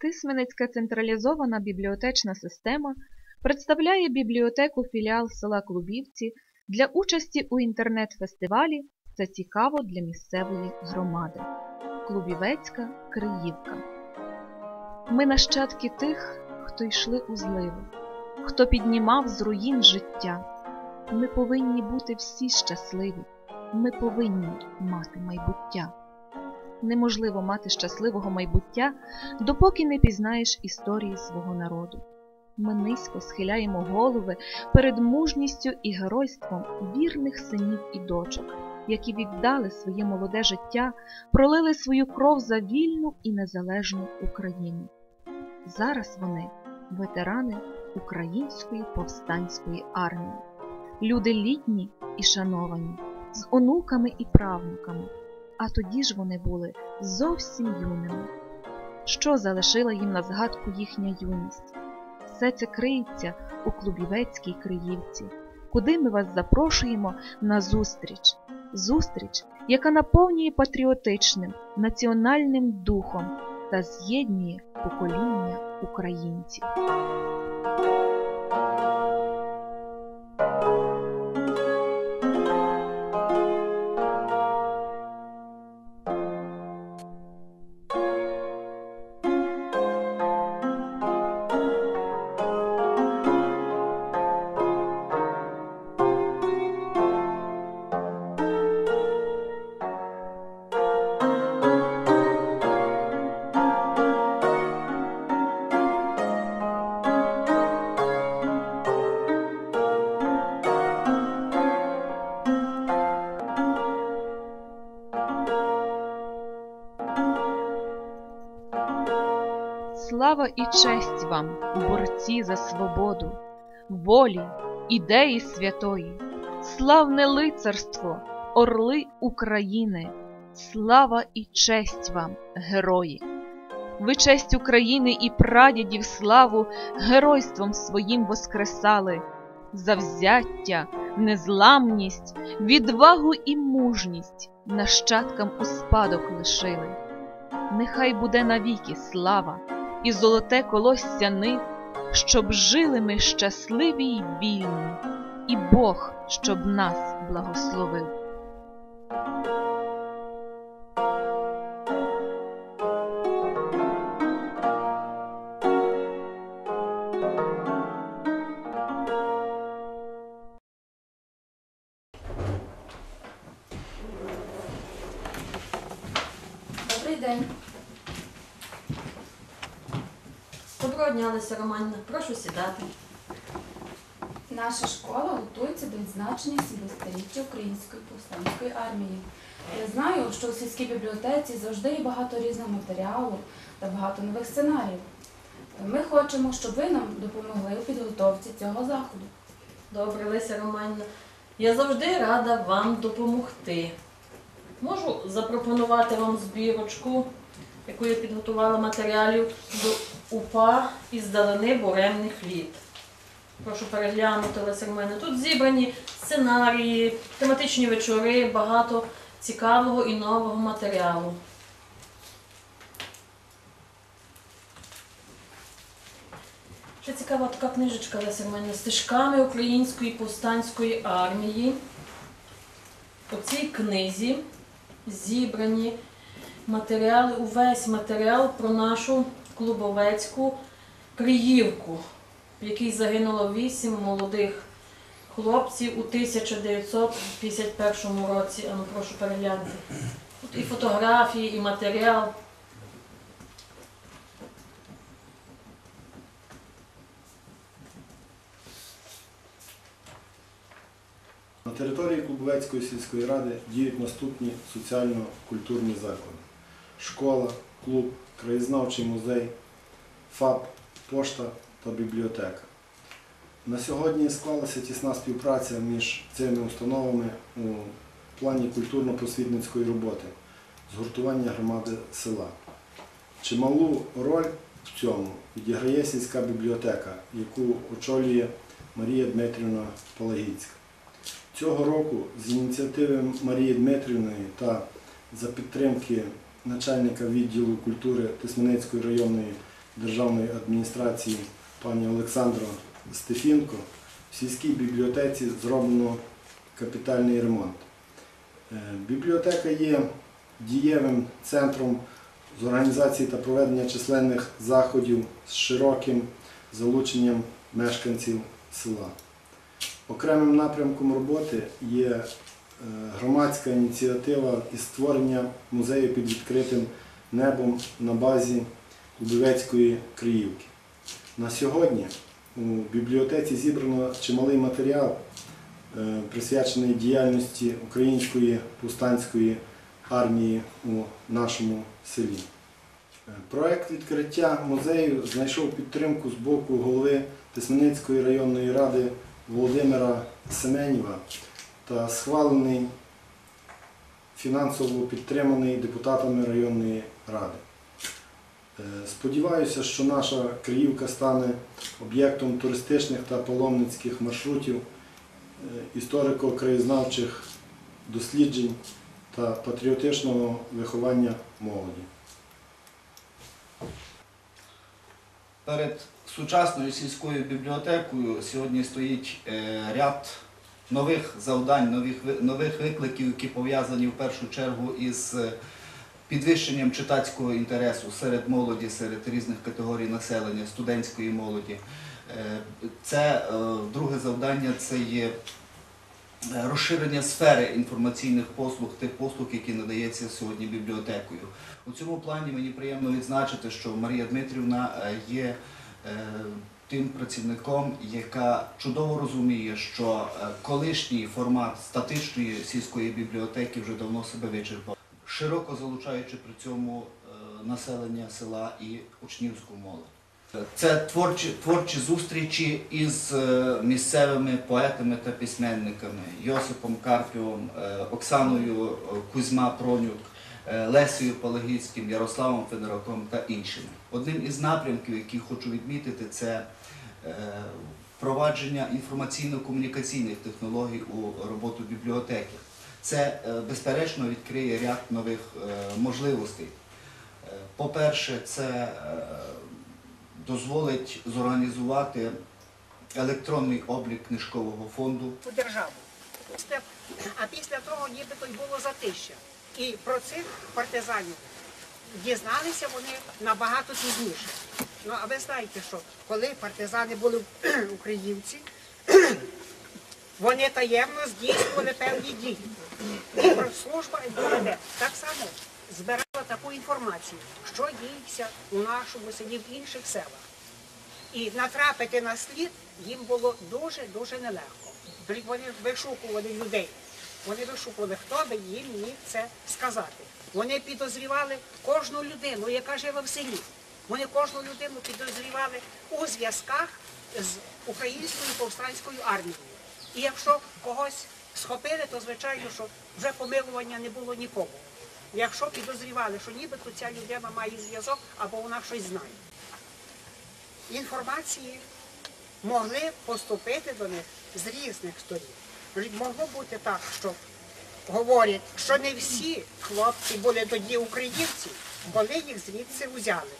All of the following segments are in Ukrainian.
Тисменецька централізована бібліотечна система представляє бібліотеку філіал села Клубівці для участі у інтернет-фестивалі Це цікаво для місцевої громади. Клубівецька Криївка. Ми нащадки тих, хто йшли у зливу, хто піднімав з руїн життя. Ми повинні бути всі щасливі, ми повинні мати майбуття. Неможливо мати щасливого майбуття, допоки не пізнаєш історії свого народу. Ми низько схиляємо голови перед мужністю і геройством вірних синів і дочок, які віддали своє молоде життя, пролили свою кров за вільну і незалежну Україну. Зараз вони ветерани Української повстанської армії, люди літні і шановані, з онуками і правнуками, а тоді ж вони були зовсім юними. Що залишила їм на згадку їхня юність? Все це криється у Клубівецькій Криївці, куди ми вас запрошуємо на зустріч. Зустріч, яка наповнює патріотичним, національним духом та з'єднує покоління українців. Слава і честь вам, борці за свободу, волі, ідеї святої, славне лицарство, орли України, слава і честь вам, герої! Ви честь України і прадідів славу геройством своїм воскресали, завзяття, незламність, відвагу і мужність нащадкам у спадок лишили. Нехай буде навіки слава і золоте колосся нив, щоб жили ми щасливі й вільні, і Бог, щоб нас благословив. Доброго дня, Леся Романівна. Прошу сідати. Наша школа готується до відзначення 70-річчя Української повстанської армії. Я знаю, що у сільській бібліотеці завжди є багато різного матеріалу та багато нових сценаріїв. Ми хочемо, щоб ви нам допомогли у підготовці цього заходу. Добре, Леся Романівна. Я завжди рада вам допомогти. Можу запропонувати вам збірочку, яку я підготувала матеріалів до УПА із далини буремних літ. Прошу переглянути Леся Романівна. Тут зібрані сценарії, тематичні вечори, багато цікавого і нового матеріалу. Ще цікава така книжечка Романівна стежками Української повстанської армії. У цій книзі зібрані матеріали, увесь матеріал про нашу Клубовецьку Криївку, в якій загинуло вісім молодих хлопців у 1951 році. А ну, прошу переглянути. Тут і фотографії, і матеріал. На території Клубовецької сільської ради діють наступні соціально-культурні заклади: школа, клуб, краєзнавчий музей, ФАП, пошта та бібліотека. На сьогодні склалася тісна співпраця між цими установами у плані культурно-просвітницької роботи, згуртування громади села. Чималу роль в цьому відіграє сільська бібліотека, яку очолює Марія Дмитрівна Палагіцька. Цього року з ініціативи Марії Дмитрівної та за підтримки начальника відділу культури Тисменецької районної державної адміністрації пані Олександру Стефінко в сільській бібліотеці зроблено капітальний ремонт. Е, Бібліотека є дієвим центром з організації та проведення численних заходів з широким залученням мешканців села. Окремим напрямком роботи є громадська ініціатива із створення музею під відкритим небом на базі Лубовецької Криївки. На сьогодні у бібліотеці зібрано чималий матеріал, е, присвячений діяльності Української повстанської армії у нашому селі. Е, Проект відкриття музею знайшов підтримку з боку голови Тисменицької районної ради Володимира Семенєва та схвалений фінансово підтриманий депутатами районної ради. Е, Сподіваюся, що наша Криївка стане об'єктом туристичних та паломницьких маршрутів, е, історико-краєзнавчих досліджень та патріотичного виховання молоді. Перед сучасною сільською бібліотекою сьогодні стоїть е, ряд нових завдань, нових, нових викликів, які пов'язані в першу чергу із е, підвищенням читацького інтересу серед молоді, серед різних категорій населення, студентської молоді. Е, Це е, друге завдання це є розширення сфери інформаційних послуг, тих послуг, які надаються сьогодні бібліотекою. У цьому плані мені приємно відзначити, що Марія Дмитрівна є тим працівником, яка чудово розуміє, що е, колишній формат статичної сільської бібліотеки вже давно себе вичерпав, широко залучаючи при цьому е, населення села і учнівську молодь. Це творчі, творчі зустрічі із е, місцевими поетами та письменниками Йосипом Карпівом, е, Оксаною Кузьма Пронюк, е, Лесією Палагіцьким, Ярославом Федораком та іншими. Одним із напрямків, які хочу відмітити, це е, впровадження інформаційно-комунікаційних технологій у роботу бібліотеки. Це, е, безперечно, відкриє ряд нових можливостей. По-перше, це дозволить зорганізувати електронний облік книжкового фонду. державу. А після того нібито й було затища. І про цих партизанів дізналися вони набагато пізніше. Ну а ви знаєте, що коли партизани були українці, вони таємно здійснювали певні дії. І служба НКВД так само збирала таку інформацію, що діється у нашому селі в інших селах. І натрапити на слід їм було дуже-дуже нелегко. Вони вишукували людей. Вони вишукували, хто би їм міг це сказати. Вони підозрівали кожну людину, яка жила в селі. Вони кожну людину підозрівали у зв'язках з українською повстанською армією. І якщо когось схопили, то звичайно, що вже помилування не було нікому. Якщо підозрівали, що нібито ця людина має зв'язок або вона щось знає інформації могли поступити до них з різних сторін. Могло бути так, що говорять, що не всі хлопці були тоді українці, коли їх звідси взяли.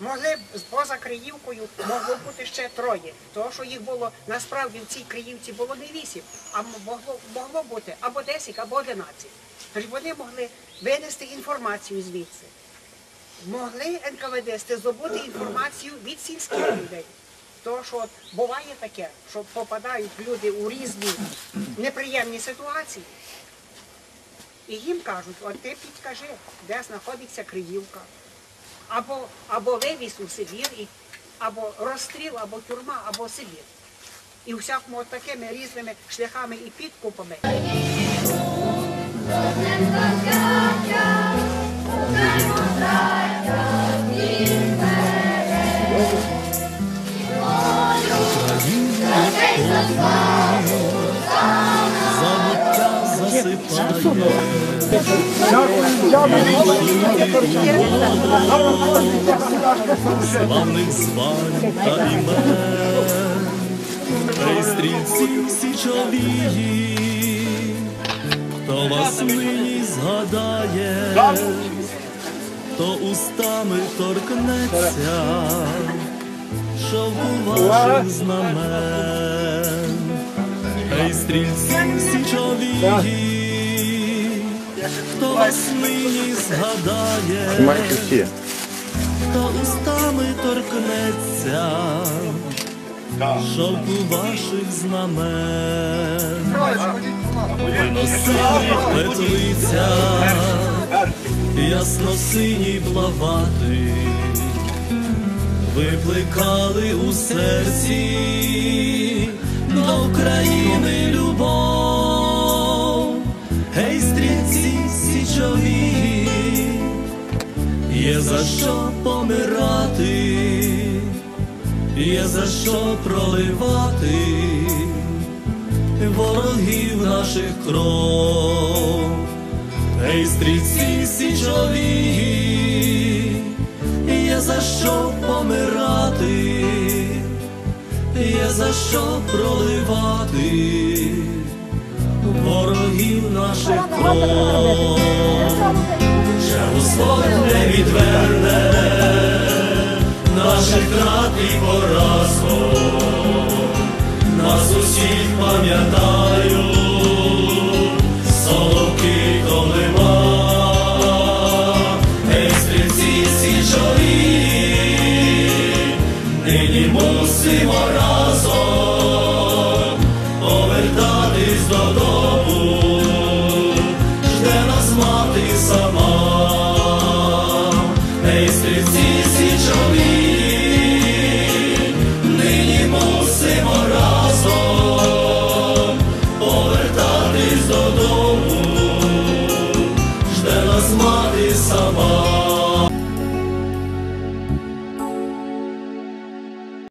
Могли б поза Криївкою могло бути ще троє, тому що їх було насправді в цій Криївці було не вісім, а могло, могло бути або 10, або 11. Тож вони могли винести інформацію звідси могли НКВД здобути інформацію від сільських людей. Тому що буває таке, що попадають люди у різні неприємні ситуації, і їм кажуть, от ти підкажи, де знаходиться Криївка, або, або вивіз у Сибір, або розстріл, або тюрма, або Сибір. І всякому от такими різними шляхами і підкупами. Славних звань та імен, та й стрільців січовії, хто вас нині згадає, хто устами торкнеться, шовку ваших знамен, Ей, стрільці січові, хто вас нині згадає, хто устами торкнеться, шовку ваших знамен, ви носили в ясно синій блаватий, викликали у серці до України за що помирати, є за що проливати ворогів наших кров. Ей, стрільці січові, є за що помирати, є за що проливати ворогів наших кров. Господь не відверне наших втрат і поразок, нас усіх пам'ятають соловки колима, ей, стрільці січові, нині мусимо разом повертатись додому, жде нас мати сама,